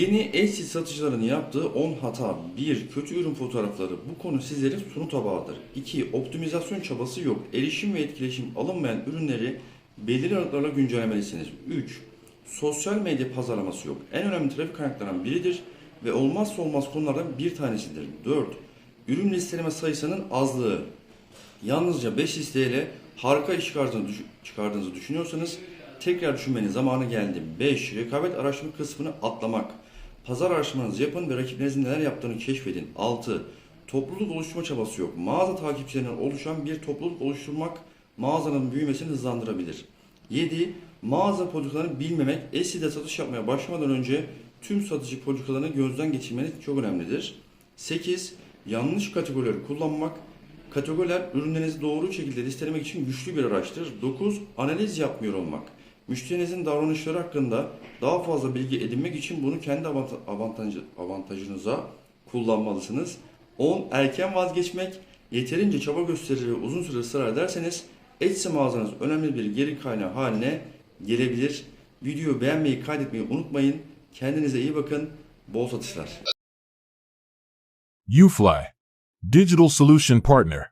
Yeni Etsy satıcıların yaptığı 10 hata. 1. Kötü ürün fotoğrafları. Bu konu sizlerin sunu tabağıdır. 2. Optimizasyon çabası yok. Erişim ve etkileşim alınmayan ürünleri belirli aralıklarla güncellemelisiniz. 3. Sosyal medya pazarlaması yok. En önemli trafik kaynaklarından biridir ve olmazsa olmaz konulardan bir tanesidir. 4. Ürün listeleme sayısının azlığı. Yalnızca 5 listeyle harika iş çıkardığınızı, düş- çıkardığınızı düşünüyorsanız tekrar düşünmenin zamanı geldi. 5. Rekabet araştırma kısmını atlamak. Pazar araştırmanızı yapın ve rakiplerinizin neler yaptığını keşfedin. 6. Topluluk oluşturma çabası yok. Mağaza takipçilerinden oluşan bir topluluk oluşturmak mağazanın büyümesini hızlandırabilir. 7. Mağaza politikalarını bilmemek. Etsy'de satış yapmaya başlamadan önce tüm satıcı politikalarını gözden geçirmeniz çok önemlidir. 8. Yanlış kategorileri kullanmak. Kategoriler ürünlerinizi doğru şekilde listelemek için güçlü bir araçtır. 9. Analiz yapmıyor olmak. Müşterinizin davranışları hakkında daha fazla bilgi edinmek için bunu kendi avanta- avantajı, avantajınıza kullanmalısınız. 10. Erken vazgeçmek. Yeterince çaba gösterir uzun süre ısrar ederseniz Etsy mağazanız önemli bir geri kaynağı haline gelebilir. Videoyu beğenmeyi, kaydetmeyi unutmayın. Kendinize iyi bakın. Bol satışlar. UFly, Digital Solution Partner.